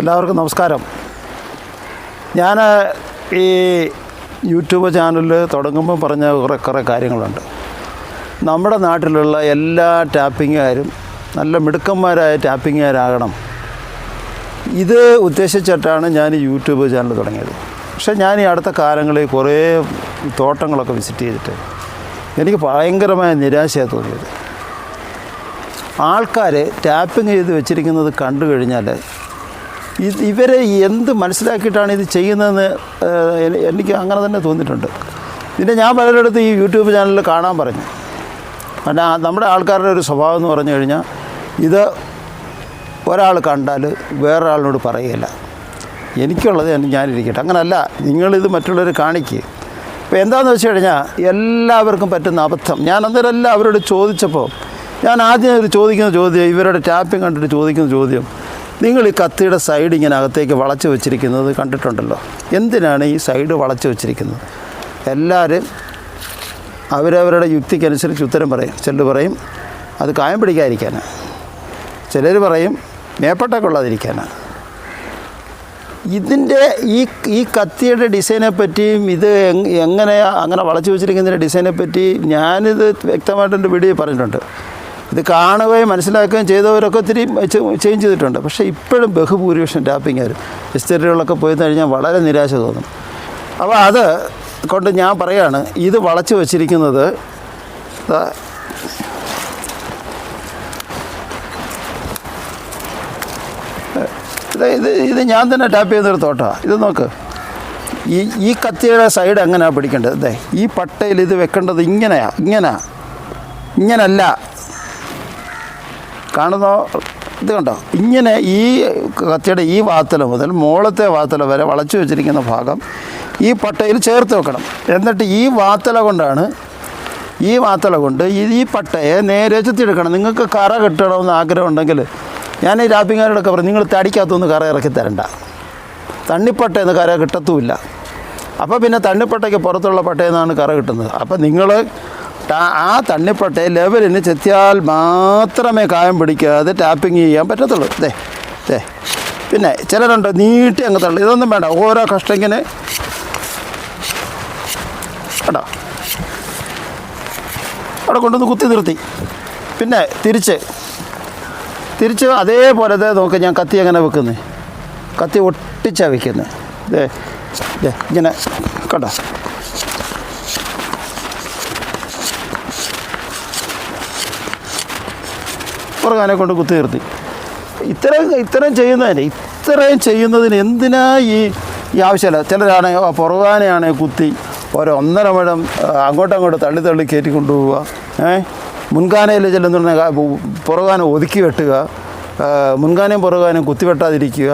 എല്ലാവർക്കും നമസ്കാരം. ഞാൻ ഈ യൂട്യൂബ് ചാനൽ തുടങ്ങുമ്പോൾ പറഞ്ഞ കുറേ കുറേ കാര്യങ്ങളുണ്ട്. നമ്മുടെ നാട്ടിലുള്ള എല്ലാ ടാപ്പിങ്ങുകാരും നല്ല മിടുക്കന്മാരായ ടാപ്പിങ്ങുകാരാകണം. ഇത് ഉദ്ദേശിച്ചിട്ടാണ് ഞാൻ യൂട്യൂബ് ചാനൽ തുടങ്ങിയത്. പക്ഷേ ഞാൻ ഈ അടുത്ത കാലങ്ങളിൽ കുറേ തോട്ടങ്ങളൊക്കെ വിസിറ്റ് ചെയ്തിട്ട് എനിക്ക് ഭയങ്കരമായ നിരാശയാണ് തോന്നിയത്. ആൾക്കാർ ടാപ്പിംഗ് ചെയ്ത് വെച്ചിരിക്കുന്നത് കണ്ടു കഴിഞ്ഞാൽ ഇത് ഇവരെ എന്ത് മനസ്സിലാക്കിയിട്ടാണ് ഇത് ചെയ്യുന്നതെന്ന് എനിക്ക് അങ്ങനെ തന്നെ തോന്നിയിട്ടുണ്ട്. പിന്നെ ഞാൻ പലരിടത്ത് ഈ യൂട്യൂബ് ചാനലിൽ കാണാൻ പറഞ്ഞു. പിന്നെ നമ്മുടെ ആൾക്കാരുടെ ഒരു സ്വഭാവം എന്ന് പറഞ്ഞു കഴിഞ്ഞാൽ ഇത് ഒരാൾ കണ്ടാൽ വേറൊരാളിനോട് പറയുകയില്ല എനിക്കുള്ളത് ഞാനിരിക്കട്ടെ. അങ്ങനല്ല നിങ്ങളിത് മറ്റുള്ളവർ കാണിക്കുക ഇപ്പോൾ എന്താണെന്ന് വെച്ച് കഴിഞ്ഞാൽ എല്ലാവർക്കും പറ്റുന്ന അബദ്ധം. ഞാൻ അന്നേരം എല്ലാം അവരോട് ചോദിച്ചപ്പോൾ ഞാൻ ആദ്യം ചോദിക്കുന്ന ചോദ്യം ഇവരുടെ ടാപ്പിംഗ് കണ്ടിട്ട് ചോദിക്കുന്ന ചോദ്യം നിങ്ങൾ ഈ കത്തിയുടെ സൈഡ് ഇങ്ങനെ അകത്തേക്ക് വളച്ച് വെച്ചിരിക്കുന്നത് കണ്ടിട്ടുണ്ടല്ലോ. എന്തിനാണ് ഈ സൈഡ് വളച്ച് വെച്ചിരിക്കുന്നത്? എല്ലാവരും അവരവരുടെ യുക്തിക്കനുസരിച്ച് ഉത്തരം പറയും. ചിലർ പറയും അത് കായം പിടിക്കാതിരിക്കാനാണ് ചിലർ പറയും മേപ്പട്ട കൊള്ളാതിരിക്കാനാണ് ഇതിന്റെ ഈ ഈ കത്തിയുടെ ഡിസൈനെ പറ്റിയും ഇത് എങ്- എങ്ങനെ അങ്ങനെ വളച്ചു വെച്ചിരിക്കുന്നതിന്റെ ഡിസൈനെ പറ്റി ഞാനിത് വ്യക്തമായിട്ട് എന്റെ വീഡിയോ പറഞ്ഞിട്ടുണ്ട്. ഇത് കാണുകയും മനസ്സിലാക്കുകയും ചെയ്തവരൊക്കെ ഒത്തിരി ചേഞ്ച് ചെയ്തിട്ടുണ്ട്. പക്ഷേ ഇപ്പോഴും ബഹുഭൂരിപക്ഷം ടാപ്പിങ്ങുകാർ എസ്റ്റേറ്റുകളിലൊക്കെ പോയി കഴിഞ്ഞാൽ വളരെ നിരാശ തോന്നും. അപ്പോൾ അത് കൊണ്ട് ഞാൻ പറയാണ് ഇത് വളച്ചു വച്ചിരിക്കുന്നത് ഇത് ഇത് ഞാൻ തന്നെ ടാപ്പ് ചെയ്തൊരു തോട്ടമാണ് ഇത് നോക്ക്. ഈ ഈ കത്തിയുടെ സൈഡ് എങ്ങനെയാണ് പിടിക്കേണ്ടത്? അതെ ഈ പട്ടയിൽ ഇത് വെക്കേണ്ടത് ഇങ്ങനെയാണ് ഇങ്ങനെയാണ് ഇങ്ങനല്ല. കാണുന്നോ ഇത് കണ്ടോ? ഇങ്ങനെ ഈ കത്തിയുടെ ഈ വാത്തല മുതൽ മോളത്തെ വാത്തല വരെ വളച്ചു വെച്ചിരിക്കുന്ന ഭാഗം ഈ പട്ടയിൽ ചേർത്ത് വെക്കണം. എന്നിട്ട് ഈ വാത്തല കൊണ്ടാണ് ഈ വാത്തല കൊണ്ട് ഈ പട്ടയെ നേരെ ചെത്തിയെടുക്കണം. നിങ്ങൾക്ക് കറ കിട്ടണമെന്ന് ആഗ്രഹം ഉണ്ടെങ്കിൽ ഞാൻ ഈ രാപ്പിങ്ങാരോടൊക്കെ പറയും നിങ്ങൾ തടിക്കകത്തൊന്ന് കറ ഇറക്കി തരണ്ട. തണ്ണിപ്പട്ടയെന്ന് കറ കിട്ടത്തുമില്ല. അപ്പോൾ പിന്നെ തണ്ണിപ്പട്ടയ്ക്ക് പുറത്തുള്ള പട്ടയെന്നാണ് കറ കിട്ടുന്നത്. അപ്പോൾ നിങ്ങൾ ആ തണ്ണിപ്പട്ടയെ ലെവലിന് ചെത്തിയാൽ മാത്രമേ കായം പിടിക്കാതെ ടാപ്പിംഗ് ചെയ്യാൻ പറ്റത്തുള്ളൂ. ദേ ദേ. പിന്നെ ചിലരുണ്ട് നീട്ടി അങ്ങ് തള്ളി. ഇതൊന്നും വേണ്ട. ഓരോ ഇങ്ങനെ കേട്ടോ അവിടെ കൊണ്ടുവന്ന് കുത്തി നിർത്തി. പിന്നെ തിരിച്ച്. തിരിച്ച് അതേപോലെ നോക്ക് ഞാൻ കത്തി എങ്ങനെ വെക്കുന്നത് കത്തി ഒട്ടിച്ചാണ് വെക്കുന്നത് ദേ ദേ ഇങ്ങനെ കണ്ടോ? പുറകാനെ കൊണ്ട് കുത്തി നിർത്തി. ഇത്രയും ഇത്രയും ചെയ്യുന്നതിന് ഇത്രയും ചെയ്യുന്നതിന് എന്തിനാ ഈ ഈ ആവശ്യമില്ല? ചിലരാണ് പുറകാനെയാണ് കുത്തി ഓരോ ഒന്നര മുഴം അങ്ങോട്ടും അങ്ങോട്ട് തള്ളി തള്ളി കയറ്റി കൊണ്ടുപോവുക. ഏ? മുൻകാനയിൽ ചെല്ലുന്നുണ്ടെങ്കിൽ പുറകാനം ഒതുക്കി വെട്ടുക. മുൻകാനയും പുറകാനും കുത്തിവെട്ടാതിരിക്കുക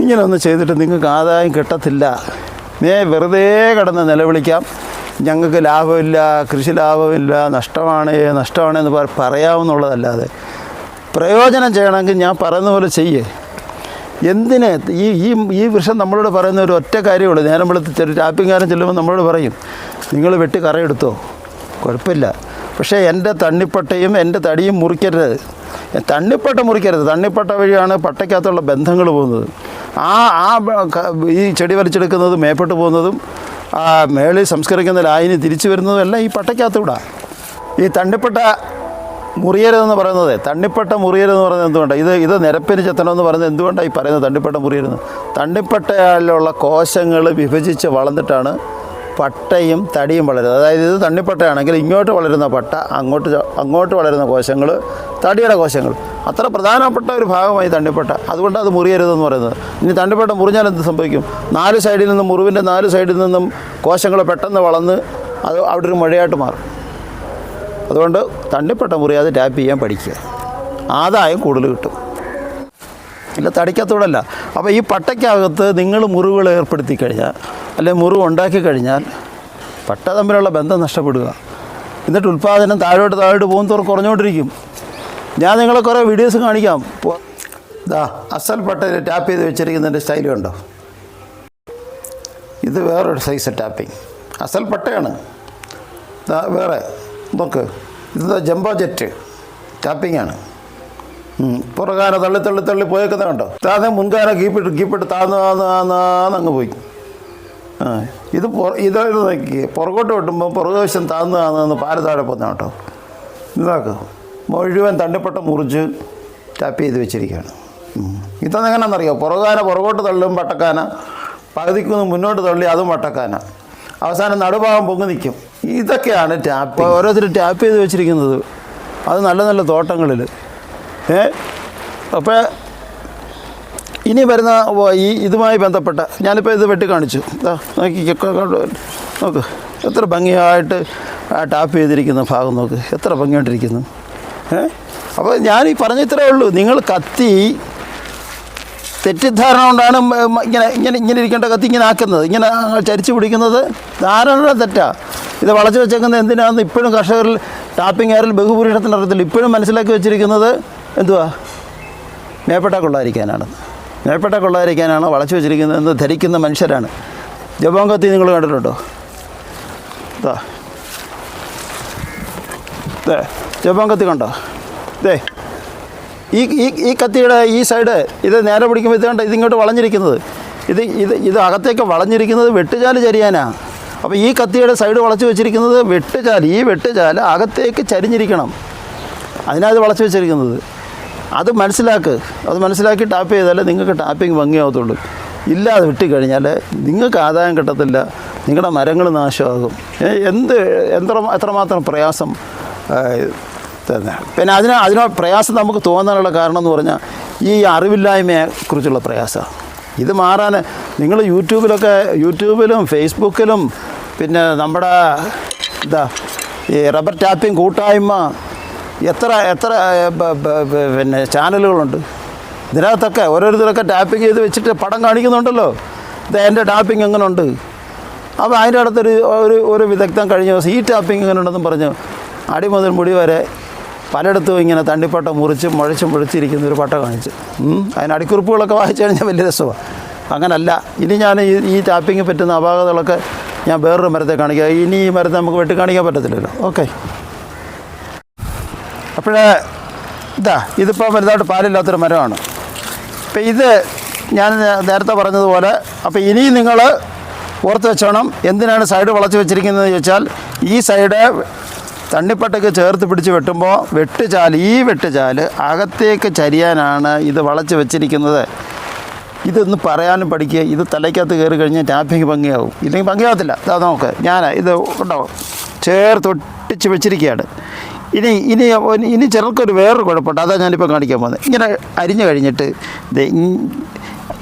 ഇങ്ങനെ ഇങ്ങനെയൊന്നും ചെയ്തിട്ട് നിങ്ങൾക്ക് ആദായം കിട്ടത്തില്ല. നേ വെറുതെ കിടന്ന് നിലവിളിക്കാം. ഞങ്ങൾക്ക് ലാഭമില്ല കൃഷി ലാഭമില്ല നഷ്ടമാണ് നഷ്ടമാണ് എന്ന് പറ- പറയാവുന്നുള്ളതല്ലാതെ പ്രയോജനം ചെയ്യണമെങ്കിൽ ഞാൻ പറയുന്ന പോലെ ചെയ്യേ. എന്തിന് ഈ ഈ ഈ വൃക്ഷം നമ്മളോട് പറയുന്ന ഒരു ഒറ്റ കാര്യമുള്ളൂ. നേരം വെളുത്ത് ചെറിയ ടാപ്പിംഗുകാരൻ ചെല്ലുമ്പോൾ നമ്മളോട് പറയും നിങ്ങൾ വെട്ടി കറയെടുത്തോ കുഴപ്പമില്ല. പക്ഷേ എന്റെ തണ്ണിപ്പട്ടയും എന്റെ തടിയും മുറിക്കരുത്. തണ്ണിപ്പട്ട മുറിക്കരുത്. തണ്ണിപ്പട്ട വഴിയാണ് പട്ടയ്ക്കകത്തുള്ള ബന്ധങ്ങൾ പോകുന്നത്. ആ ആ ഈ ചെടി വലിച്ചെടുക്കുന്നത് മേപ്പെട്ട് പോകുന്നതും ആ മേളിൽ സംസ്കരിക്കുന്ന ലായനി തിരിച്ചു വരുന്നതും ഈ പട്ടയ്ക്കകത്തൂടാ. ഈ തണ്ണിപ്പെട്ട മുറിയരുതെന്ന് പറയുന്നത് തണ്ണിപ്പെട്ട മുറിയരുതെന്ന് പറയുന്നത് എന്തുകൊണ്ടാണ് ഇത് ഇത് നിരപ്പിന് ചെത്തണമെന്ന് പറയുന്നത് എന്തുകൊണ്ടാണ് ഈ പറയുന്നത് തണ്ണിപ്പെട്ട മുറിയരുത്? തണ്ണിപ്പട്ടയിലുള്ള കോശങ്ങൾ വിഭജിച്ച് വളർന്നിട്ടാണ് പട്ടയും തടിയും വളരുന്നത്. അതായത് ഇത് തണ്ണിപ്പട്ടയാണെങ്കിൽ ഇങ്ങോട്ട് വളരുന്ന പട്ട അങ്ങോട്ട് അങ്ങോട്ട് വളരുന്ന കോശങ്ങൾ തടിയുടെ കോശങ്ങൾ. അത്ര പ്രധാനപ്പെട്ട ഒരു ഭാഗമായി തണ്ണിപ്പട്ട. അതുകൊണ്ട് അത് മുറിയരുതെന്ന് പറയുന്നത്. ഇനി തണ്ടിപ്പെട്ട മുറിഞ്ഞാൽ എന്ത് സംഭവിക്കും? നാല് സൈഡിൽ നിന്നും മുറിവിന്റെ നാല് സൈഡിൽ നിന്നും കോശങ്ങൾ പെട്ടെന്ന് വളർന്ന് അത് അവിടെ ഒരു മഴയായിട്ട് മാറും. അതുകൊണ്ട് തണ്ണിപ്പട്ട മുറിയാതെ ടാപ്പ് ചെയ്യാൻ പഠിക്കുക. ആദായം കൂടുതൽ കിട്ടും. ഇല്ല തടിക്കത്തോടല്ല. അപ്പോൾ ഈ പട്ടയ്ക്കകത്ത് നിങ്ങൾ മുറിവുകൾ ഏർപ്പെടുത്തി കഴിഞ്ഞാൽ അല്ലെങ്കിൽ മുറിവ് ഉണ്ടാക്കി കഴിഞ്ഞാൽ പട്ട തമ്മിലുള്ള ബന്ധം നഷ്ടപ്പെടുക. എന്നിട്ട് ഉൽപ്പാദനം താഴോട്ട് താഴോട്ട് പോകും തോറും കുറഞ്ഞുകൊണ്ടിരിക്കും. ഞാൻ നിങ്ങളെ കുറേ വീഡിയോസ് കാണിക്കാം. ഇതാ അസൽ പട്ടയിൽ ടാപ്പ് ചെയ്ത് വെച്ചിരിക്കുന്നതിന്റെ സ്റ്റൈലും ഉണ്ടോ ഇത് വേറൊരു സൈസ് ടാപ്പിംഗ് അസൽ പട്ടയാണ്. വേറെ നോക്ക്. ഇത് ജംബോ ജെറ്റ് ടാപ്പിങ്ങാണ്. പുറകാന തള്ളി തള്ളി തള്ളി പോയേക്കുന്ന കണ്ടോ? താതെ മുൻകാന കീപ്പിട്ട് കീപ്പിട്ട് താന്ന് താന്ന് താന്ന് അങ്ങ് പോയി. ആ ഇത് പൊ- ഇത് ഇത് നോക്കി പുറകോട്ട് വെട്ടുമ്പോൾ പുറകുവശം താന്ന് താന്ന് പാൽ താഴെ കേട്ടോ ഇതാക്കുക മുഴുവൻ തണ്ടിപ്പട്ടം മുറിച്ച് ടാപ്പ് ചെയ്ത് വെച്ചിരിക്കുകയാണ്. എങ്ങനെയാണെന്നറിയോ? പുറകാന പുറകോട്ട് തള്ളും വട്ടക്കാന പകുതിക്കൊന്ന് മുന്നോട്ട് തള്ളി അതും വട്ടക്കാന. അവസാനം നടുഭാഗം പൊങ്ങി നിൽക്കും. ഇതൊക്കെയാണ് ടാപ്പ് ഓരോരുത്തർ ടാപ്പ് ചെയ്ത് വെച്ചിരിക്കുന്നത്. അത് നല്ല നല്ല തോട്ടങ്ങളിൽ ഏ? അപ്പോൾ ഇനി വരുന്ന ഈ ഇതുമായി ബന്ധപ്പെട്ട ഞാനിപ്പോൾ ഇത് വെട്ടി കാണിച്ചു. നോക്കി നോക്ക് എത്ര ഭംഗിയായിട്ട് ടാപ്പ് ചെയ്തിരിക്കുന്ന ഭാഗം നോക്ക്. എത്ര ഭംഗിയായിട്ടിരിക്കുന്നു. അപ്പോൾ ഞാൻ ഈ പറഞ്ഞ ഇത്രേ ഉള്ളൂ. നിങ്ങൾ കത്തി തെറ്റിദ്ധാരണ കൊണ്ടാണ് ഇങ്ങനെ ഇങ്ങനെ ഇങ്ങനെ ഇരിക്കേണ്ട കത്തി ഇങ്ങനെ ആക്കുന്നത്. ഇങ്ങനെ ചരിച്ചു പിടിക്കുന്നത് ധാരണ തെറ്റാ. ഇത് വളച്ചു വെച്ചേക്കുന്നത് എന്തിനാണെന്ന് ഇപ്പോഴും കർഷകരിൽ ടാപ്പിംഗ് എയറിൽ ബഹുഭൂരിഷത്തിന് അറിയത്തില്ല ഇപ്പോഴും മനസ്സിലാക്കി വെച്ചിരിക്കുന്നത് എന്തുവാ? മേപ്പെട്ട കൊള്ളാതിരിക്കാനാണ്. മേപ്പെട്ട കൊള്ളാതിരിക്കാനാണ് വളച്ചു വെച്ചിരിക്കുന്നത് എന്ന് ധരിക്കുന്ന മനുഷ്യരാണ്. ജപം കത്തി നിങ്ങൾ കണ്ടിട്ടുണ്ടോ? ഇതാ ദേ ജപ്പാൻ കത്തി കണ്ടോ? ദേ ഈ ഈ ഈ കത്തിയുടെ ഈ സൈഡ് ഇത് നേരെ പിടിക്കുമ്പോൾ ഇത് കണ്ട? ഇതിങ്ങോട്ട് വളഞ്ഞിരിക്കുന്നത്. ഇത് ഇത് ഇത് അകത്തേക്ക് വളഞ്ഞിരിക്കുന്നത് വെട്ടുചാൽ ചരിയാനാ. അപ്പോൾ ഈ കത്തിയുടെ സൈഡ് വളച്ച് വെച്ചിരിക്കുന്നത് വെട്ടുചാൽ ഈ വെട്ടുചാൽ അകത്തേക്ക് ചരിഞ്ഞിരിക്കണം. അതിനാത് വളച്ച് വെച്ചിരിക്കുന്നത്. അത് മനസ്സിലാക്ക്. അത് മനസ്സിലാക്കി ടാപ്പ് ചെയ്താലേ നിങ്ങൾക്ക് ടാപ്പിംഗ് ഭംഗിയാവത്തുള്ളൂ. ഇല്ലാതെ വെട്ടിക്കഴിഞ്ഞാൽ നിങ്ങൾക്ക് ആദായം കിട്ടത്തില്ല. നിങ്ങളുടെ മരങ്ങൾ നാശമാകും. എന്ത് എത്ര എത്രമാത്രം പ്രയാസം. തന്നെ. പിന്നെ അതിന് അതിന് പ്രയാസം നമുക്ക് തോന്നാനുള്ള കാരണം എന്ന് പറഞ്ഞാൽ ഈ അറിവില്ലായ്മയെ കുറിച്ചുള്ള പ്രയാസമാണ് ഇത് മാറാൻ നിങ്ങൾ യൂട്യൂബിലൊക്കെ യൂട്യൂബിലും ഫേസ്ബുക്കിലും പിന്നെ നമ്മുടെ എന്താ ഈ റബ്ബർ ടാപ്പിംഗ് കൂട്ടായ്മ എത്ര എത്ര പിന്നെ ചാനലുകളുണ്ട്. ഇതിനകത്തൊക്കെ ഓരോരുത്തരൊക്കെ ടാപ്പിംഗ് ചെയ്ത് വെച്ചിട്ട് പടം കാണിക്കുന്നുണ്ടല്ലോ. ഇത് എന്റെ ടാപ്പിംഗ് എങ്ങനെയുണ്ട് അപ്പോൾ അതിന്റെ അടുത്തൊരു ഒരു ഒരു വിദഗ്ധം കഴിഞ്ഞ ദിവസം ഈ ടാപ്പിംഗ് എങ്ങനെയുണ്ടെന്നും പറഞ്ഞു അടി മുതൽ മുടി വരെ പലയിടത്തും ഇങ്ങനെ തണ്ടിപ്പട്ട മുറിച്ച് മുഴച്ച് മുഴിച്ചിരിക്കുന്ന ഒരു പട്ട കാണിച്ച്. അതിന് അടിക്കുറിപ്പുകളൊക്കെ വായിച്ചു കഴിഞ്ഞാൽ വലിയ രസമാണ് അങ്ങനല്ല. ഇനി ഞാൻ ഈ ഈ ടാപ്പിങ് പറ്റുന്ന അപാകതകളൊക്കെ ഞാൻ വേറൊരു മരത്തെ കാണിക്കുക ഇനി ഈ മരത്തെ നമുക്ക് വെട്ടി കാണിക്കാൻ പറ്റത്തില്ലല്ലോ. ഓക്കെ. അപ്പോഴേ ഇതാ ഇതിപ്പോൾ വലുതായിട്ട് പാലില്ലാത്തൊരു മരമാണ്. അപ്പം ഇത് ഞാൻ നേരത്തെ പറഞ്ഞതുപോലെ അപ്പോൾ ഇനി നിങ്ങൾ ഓർത്ത് വെച്ചോണം എന്തിനാണ് സൈഡ് വളച്ച് വെച്ചിരിക്കുന്നത് ചോദിച്ചാൽ ഈ സൈഡ് തണ്ണിപ്പട്ടയ്ക്ക് ചേർത്ത് പിടിച്ച് വെട്ടുമ്പോൾ വെട്ടുചാൽ ഈ വെട്ടുചാൽ അകത്തേക്ക് ചരിയാനാണ് ഇത് വളച്ച് വെച്ചിരിക്കുന്നത്. ഇതൊന്ന് പറയാനും പഠിക്കുക. ഇത് തലയ്ക്കകത്ത് കയറി കഴിഞ്ഞാൽ ടാപ്പിങ് ഭംഗിയാവും. ഇല്ലെങ്കിൽ ഭംഗിയാവത്തില്ല. അതാ നോക്ക് ഞാൻ ഇത് ഉണ്ടാവും ചേർത്തൊട്ടിച്ച് വെച്ചിരിക്കുകയാണ്. ഇനി ഇനി ഇനി ചിലർക്കൊരു വേറൊരു കുഴപ്പമുണ്ട്. അതാണ് ഞാനിപ്പോൾ കാണിക്കാൻ പോകുന്നത്. ഇങ്ങനെ അരിഞ്ഞു കഴിഞ്ഞിട്ട്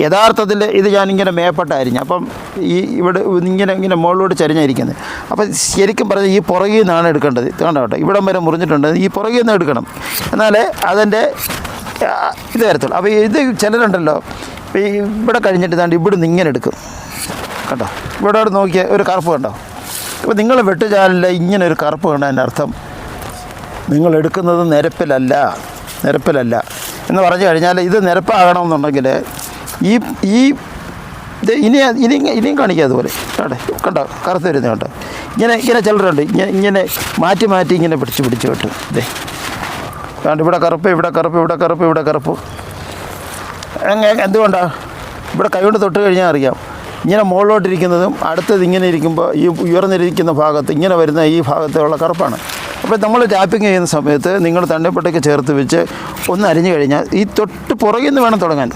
യഥാർത്ഥത്തിൽ ഇത് ഞാനിങ്ങനെ മേപ്പെട്ടായിരുന്നു അപ്പം ഈ ഇവിടെ ഇങ്ങനെ ഇങ്ങനെ മുകളിലോട്ട് ചരിഞ്ഞായിരിക്കുന്നത് അപ്പം ശരിക്കും പറഞ്ഞാൽ ഈ പുറകിൽ നിന്നാണ് എടുക്കേണ്ടത്. കണ്ടോട്ടെ ഇവിടം വരെ മുറിഞ്ഞിട്ടുണ്ട്. ഈ പുറകിൽ നിന്ന് എടുക്കണം. എന്നാലേ അതിന്റെ ഇത് വരത്തുള്ളൂ. അപ്പോൾ ഇത് ചിലരുണ്ടല്ലോ. ഇവിടെ കഴിഞ്ഞിട്ട് ഇതാണ്ട് ഇവിടുന്ന് ഇങ്ങനെ എടുക്കും. കണ്ടോ? ഇവിടെ നോക്കിയ ഒരു കറുപ്പ് കണ്ടോ? അപ്പോൾ നിങ്ങൾ വെട്ടുചാലിൽ ഇങ്ങനെ ഒരു കറുപ്പ് കണ്ടതിന്റെ അർത്ഥം? നിങ്ങൾ എടുക്കുന്നത് നിരപ്പിലല്ല. നിരപ്പിലല്ല. എന്ന് പറഞ്ഞു കഴിഞ്ഞാൽ ഇത് നിരപ്പാകണമെന്നുണ്ടെങ്കിൽ ഈ ഈ ഇനി ഇനി ഇനിയും കാണിക്കുക അതുപോലെ. കേട്ടെ കണ്ടോ? കറുത്ത് വരുന്നത് കേട്ടോ ഇങ്ങനെ ഇങ്ങനെ ചിലരുണ്ട്. ഇങ്ങനെ മാറ്റി മാറ്റി ഇങ്ങനെ പിടിച്ച് പിടിച്ച് വിട്ടു. ഇതേ കണ്ട്? ഇവിടെ കറുപ്പ് ഇവിടെ കറുപ്പ് ഇവിടെ കറുപ്പ് ഇവിടെ കറുപ്പ്. എന്തുകൊണ്ടാണ് ഇവിടെ കൈകൊണ്ട് തൊട്ട് കഴിഞ്ഞാൽ അറിയാം. ഇങ്ങനെ മുകളിലോട്ടിരിക്കുന്നതും അടുത്തത് ഇങ്ങനെ ഇരിക്കുമ്പോൾ ഈ ഉയർന്നിരിക്കുന്ന ഭാഗത്ത് ഇങ്ങനെ വരുന്ന ഈ ഭാഗത്തുള്ള കറുപ്പാണ്. അപ്പോൾ നമ്മൾ ടാപ്പിംഗ് ചെയ്യുന്ന സമയത്ത് നിങ്ങൾ തണ്ണിപ്പട്ടയ്ക്ക് ചേർത്ത് വെച്ച് ഒന്ന് അരിഞ്ഞു കഴിഞ്ഞാൽ ഈ തൊട്ട് പുറകിൽ നിന്ന് വേണം തുടങ്ങാൻ.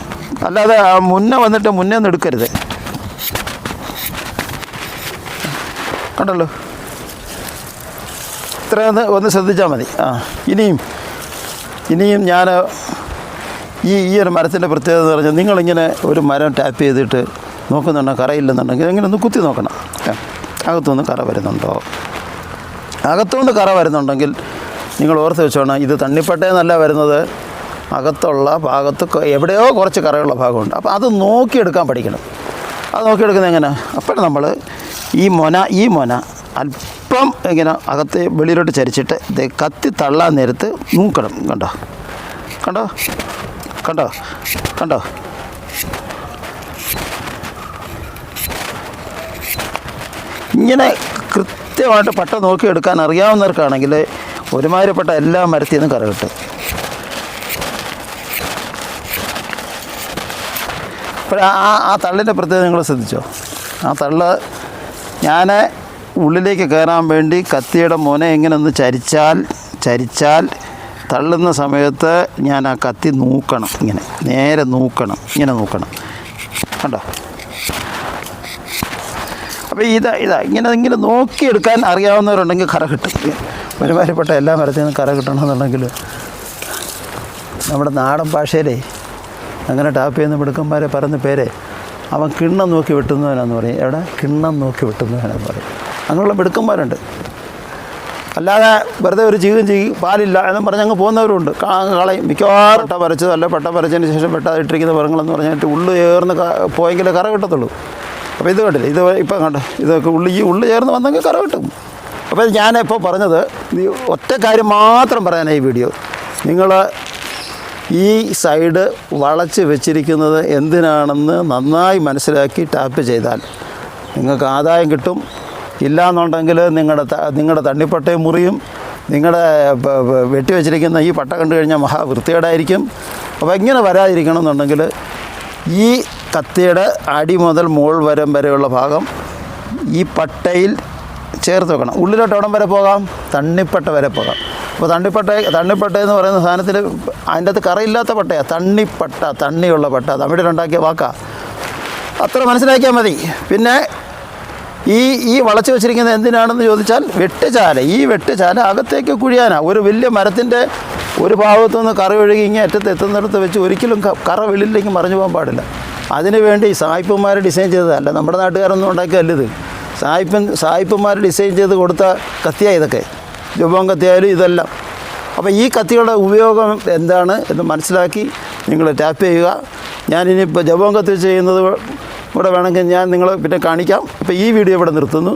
അല്ലാതെ മുന്നേ വന്നിട്ട് മുന്നേ ഒന്ന് എടുക്കരുത്. കണ്ടല്ലോ? ഇത്ര ഒന്ന് ഒന്ന് ശ്രദ്ധിച്ചാൽ മതി. ആ ഇനിയും ഇനിയും ഞാൻ ഈ ഈ ഒരു മരത്തിന്റെ പ്രത്യേകത എന്ന് പറഞ്ഞാൽ നിങ്ങളിങ്ങനെ ഒരു മരം ടാപ്പ് ചെയ്തിട്ട് നോക്കുന്നുണ്ടോ? കറയില്ലെന്നുണ്ടെങ്കിൽ ഇങ്ങനെ ഒന്ന് കുത്തി നോക്കണം. അകത്തുനിന്ന് കറ വരുന്നുണ്ടോ? അകത്തുനിന്ന് കറ വരുന്നുണ്ടെങ്കിൽ നിങ്ങൾ ഓർത്ത് വെച്ചോണം ഇത് തണ്ണിപ്പട്ടയെന്നല്ല വരുന്നത്. അകത്തുള്ള ഭാഗത്ത് എവിടെയോ കുറച്ച് കറയുള്ള ഭാഗമുണ്ട്. അപ്പോൾ അത് നോക്കിയെടുക്കാൻ പഠിക്കണം. അത് നോക്കിയെടുക്കുന്നത് എങ്ങനെ? അപ്പോൾ നമ്മൾ ഈ മൊന ഈ മൊന അല്പം ഇങ്ങനെ അകത്ത് വെളിയിലോട്ട് ചരിച്ചിട്ട് ഇത് കത്തി തള്ളാൻ നേരത്ത് നോക്കണം കണ്ടോ? കണ്ടോ? കണ്ടോ? കണ്ടോ? ഇങ്ങനെ കൃത്യമായിട്ട് പട്ട നോക്കി എടുക്കാൻ അറിയാവുന്നവർക്കാണെങ്കിൽ ഒരുമാതിരിപ്പെട്ട എല്ലാ മരത്തിൽ നിന്നും കറ കിട്ടും. അപ്പോൾ ആ ആ തള്ളിന്റെ പ്രത്യേകത നിങ്ങൾ ശ്രദ്ധിച്ചോ? ആ തള്ള ഞാൻ ഉള്ളിലേക്ക് കയറാൻ വേണ്ടി കത്തിയുടെ മുന എങ്ങനെ ഒന്ന് ചരിച്ചാൽ ചരിച്ചാൽ തള്ളുന്ന സമയത്ത് ഞാൻ ആ കത്തി നൂക്കണം ഇങ്ങനെ നേരെ നൂക്കണം ഇങ്ങനെ നൂക്കണം. കണ്ടോ? അപ്പോൾ ഇതാ ഇതാ ഇങ്ങനെ ഇങ്ങനെ നോക്കിയെടുക്കാൻ അറിയാവുന്നവരുണ്ടെങ്കിൽ കറ കിട്ടും. ഒരുമാതിരിപ്പെട്ട എല്ലാ മരത്തിൽ നിന്നും കറ കിട്ടണമെന്നുണ്ടെങ്കിൽ നമ്മുടെ നാടൻ ഭാഷയിലേ അങ്ങനെ ടാപ്പ് ചെയ്യുന്ന മിടുക്കന്മാരെ പറഞ്ഞ പേരെ അവൻ കിണ്ണം നോക്കി വെട്ടുന്നവനാന്ന് പറയും. എവിടെ? കിണ്ണം നോക്കി വെട്ടുന്നവനാന്ന് പറയും. അങ്ങനെയുള്ള മിടുക്കന്മാരുണ്ട്. അല്ലാതെ വെറുതെ ഒരു ജീവൻ ചെയ്യും പാലില്ല എന്നും പറഞ്ഞ് അങ്ങ് പോകുന്നവരുണ്ട് കളയും. മിക്കവാറും പട്ട പരച്ചതല്ല പട്ട പറിച്ചതിന് ശേഷം പെട്ടാതിട്ടിരിക്കുന്ന പറഞ്ഞിട്ട് ഉള്ളു ചേർന്ന് പോയെങ്കിലേ കറ കിട്ടത്തുള്ളൂ. അപ്പോൾ ഇത് കണ്ടില്ല? ഇത് ഇപ്പം കണ്ട? ഇതൊക്കെ ഉള്ളി ഈ ഉള്ളി ചേർന്ന് വന്നെങ്കിൽ കറ കിട്ടും. അപ്പോൾ ഞാനിപ്പോൾ പറഞ്ഞത് ഈ ഒറ്റ കാര്യം മാത്രം പറയാനാണ് ഈ വീഡിയോ. നിങ്ങൾ ഈ സൈഡ് വളച്ച് വെച്ചിരിക്കുന്നത് എന്തിനാണെന്ന് നന്നായി മനസ്സിലാക്കി ടാപ്പ് ചെയ്താൽ നിങ്ങൾക്ക് ആദായം കിട്ടും. ഇല്ലാന്നുണ്ടെങ്കിൽ നിങ്ങളുടെ നിങ്ങളുടെ തണ്ണിപ്പട്ടയും മുറിയും നിങ്ങളുടെ പ- പ- വെട്ടി വെച്ചിരിക്കുന്ന ഈ പട്ട കണ്ടു കഴിഞ്ഞാൽ മഹാവൃത്തികേടായിരിക്കും. അപ്പോൾ ഇങ്ങനെ വരാതിരിക്കണം എന്നുണ്ടെങ്കിൽ ഈ കത്തിയുടെ അടി മുതൽ മോൾ വരം വരെയുള്ള ഭാഗം ഈ പട്ടയിൽ ചേർത്ത് വെക്കണം. ഉള്ളിലോട്ട് എവിടം വരെ പോകാം? തണ്ണിപ്പട്ട വരെ പോകാം. അപ്പോൾ തണ്ണിപ്പട്ട തണ്ണിപ്പട്ട എന്ന് പറയുന്ന സാധനത്തിൽ അതിന്റെ അകത്ത് കറയില്ലാത്ത പട്ടയാണ് തണ്ണിപ്പട്ട തണ്ണിയുള്ള പട്ട. തമിഴിലുണ്ടാക്കിയ വാക്കാ. അത്ര മനസ്സിലാക്കിയാൽ മതി. പിന്നെ ഈ ഈ വളച്ച് വെച്ചിരിക്കുന്നത് എന്തിനാണെന്ന് ചോദിച്ചാൽ വെട്ടുചാല. ഈ വെട്ടുചാല അകത്തേക്ക് കുഴിയാനാണ് ഒരു വലിയ മരത്തിന്റെ ഒരു ഭാഗത്തു നിന്ന് കറ ഒഴുകി ഇങ്ങനെ അറ്റത്ത് എത്തുന്നിടത്ത് വെച്ച് ഒരിക്കലും കറ വെളിയിലേക്ക് മറിഞ്ഞു പോകാൻ പാടില്ല. അതിനു വേണ്ടി സായിപ്പന്മാർ ഡിസൈൻ ചെയ്തതല്ല നമ്മുടെ നാട്ടുകാരൊന്നും ഉണ്ടാക്കിയല്ല ഇത്. സായിപ്പൻ സായിപ്പന്മാർ ഡിസൈൻ ചെയ്ത് കൊടുത്ത കത്തിയാണ് ഇതൊക്കെ. ജുബോം കത്തിയായാലും ഇതെല്ലാം. അപ്പോൾ ഈ കത്തിയുടെ ഉപയോഗം എന്താണ് എന്ന് മനസ്സിലാക്കി നിങ്ങൾ ടാപ്പ് ചെയ്യുക. ഞാനിനിപ്പോൾ ജബോം കത്തി ചെയ്യുന്നത് കൂടെ വേണമെങ്കിൽ ഞാൻ നിങ്ങളെ പിന്നെ കാണിക്കാം. അപ്പോൾ ഈ വീഡിയോ ഇവിടെ നിർത്തുന്നു.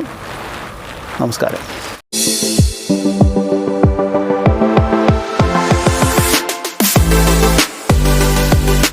നമസ്കാരം.